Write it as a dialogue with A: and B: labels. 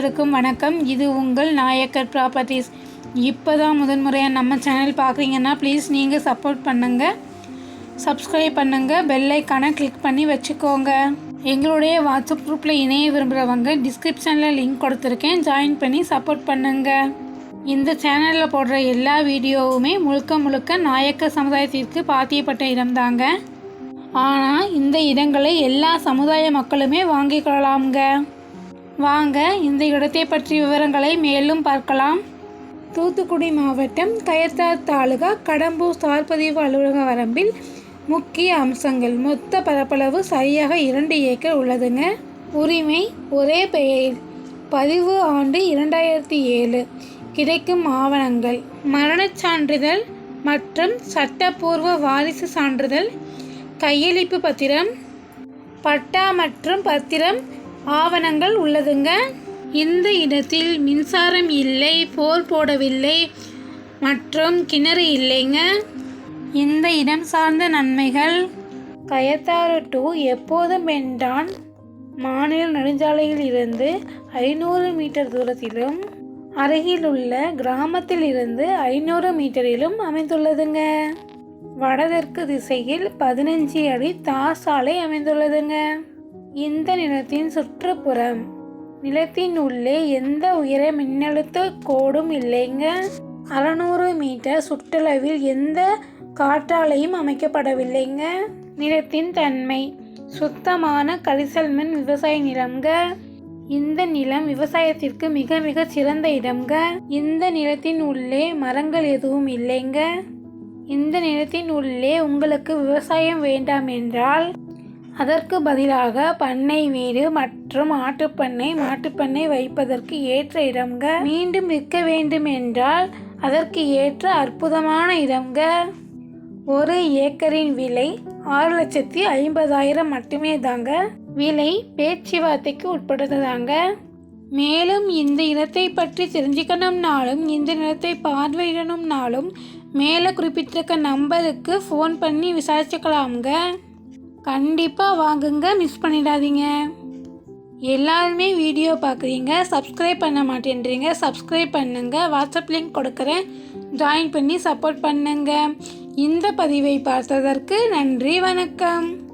A: அனைவருக்கும் வணக்கம். இது உங்கள் நாயக்கர் ப்ராப்பர்ட்டிஸ் இப்போ தான் முதன்முறையாக நம்ம சேனல் பார்க்குறீங்கன்னா ப்ளீஸ் நீங்கள் சப்போர்ட் பண்ணுங்கள் சப்ஸ்கிரைப் பண்ணுங்கள் பெல்லைக்கான கிளிக் பண்ணி வச்சுக்கோங்க. எங்களுடைய வாட்ஸ்அப் குரூப்பில் இணைய விரும்புகிறவங்க டிஸ்கிரிப்ஷனில் லிங்க் கொடுத்துருக்கேன். ஜாயின் பண்ணி சப்போர்ட் பண்ணுங்கள் இந்த சேனலில் போடுற எல்லா வீடியோவுமே முழுக்க முழுக்க நாயக்கர் சமுதாயத்திற்கு பாத்தியப்பட்ட இடம்தாங்க. ஆனால் இந்த இடங்களை எல்லா சமுதாய மக்களுமே வாங்கிக் கொள்ளலாம்ங்க. வாங்க இந்த இடத்தை பற்றி விவரங்களை மேலும் பார்க்கலாம். தூத்துக்குடி மாவட்டம் கயத்தார் தாலுகா கடம்பூர் சார்பதிவு அலுவலக வரம்பில் முக்கிய அம்சங்கள். மொத்த பரப்பளவு சரியாக இரண்டு ஏக்கர் உள்ளதுங்க. உரிமை ஒரே பெயர். பதிவு ஆண்டு இரண்டாயிரத்தி ஏழு. கிடைக்கும் ஆவணங்கள். மரணச் சான்றிதழ் மற்றும் சட்டப்பூர்வ வாரிசு சான்றிதழ். கையளிப்பு பத்திரம். பட்டா மற்றும் பத்திரம் ஆவணங்கள் உள்ளதுங்க. இந்த இடத்தில் மின்சாரம் இல்லை போர் போடவில்லை மற்றும் கிணறு இல்லைங்க. இந்த இடம் சார்ந்த நன்மைகள் கயத்தாறு டு எப்போதும் வென்றான் மாநில நெடுஞ்சாலையில் இருந்து ஐநூறு மீட்டர் தூரத்திலும் அருகிலுள்ள கிராமத்தில் இருந்து ஐநூறு மீட்டரிலும் அமைந்துள்ளதுங்க. வடதெற்கு திசையில் பதினஞ்சு அடி தார் சாலை அமைந்துள்ளதுங்க. இந்த நிலத்தின் சுற்றுப்புறம். நிலத்தின் உள்ளே எந்த உயர மின்னழுத்த கோடும் இல்லைங்க. அறநூறு மீட்டர் சுற்றளவில் எந்த காற்றாலையும் அமைக்கப்படவில்லைங்க. நிலத்தின் தன்மை. சுத்தமான கரிசல் மண் விவசாய நிலம்ங்க. இந்த நிலம் விவசாயத்திற்கு மிக மிக சிறந்த இடம்ங்க. இந்த நிலத்தின் உள்ளே மரங்கள் எதுவும் இல்லைங்க. இந்த நிலத்தின் உள்ளே உங்களுக்கு விவசாயம் வேண்டாம் என்றால் அதற்கு பதிலாக பண்ணை வீடு மற்றும் ஆட்டுப்பண்ணை மாட்டுப்பண்ணை வைப்பதற்கு ஏற்ற இடம்க மீண்டும் விற்க வேண்டும் என்றால் அதற்கு ஏற்ற அற்புதமான இடம்ங்க. ஒரு ஏக்கரின் விலை ஆறு லட்சத்தி ஐம்பதாயிரம் மட்டுமே தாங்க. விலை பேச்சுவார்த்தைக்கு உட்படுத்ததாங்க மேலும் இந்த இடத்தை பற்றி தெரிஞ்சுக்கணும்னாலும் இந்த நிலத்தை பார்வையிடணும்னாலும் மேலே குறிப்பிட்டிருக்க நம்பருக்கு ஃபோன் பண்ணி விசாரிச்சுக்கலாம்ங்க. கண்டிப்பாக வாங்குங்க மிஸ் பண்ணிடாதீங்க. எல்லாருமே வீடியோ பார்க்குறீங்க சப்ஸ்கிரைப் பண்ண மாட்டேன்றீங்க சப்ஸ்கிரைப் பண்ணுங்க. வாட்ஸ்அப் லிங்க் கொடுக்குறேன். ஜாயின் பண்ணி சப்போர்ட் பண்ணுங்க. இந்த பதிவை பார்த்ததற்கு நன்றி வணக்கம்.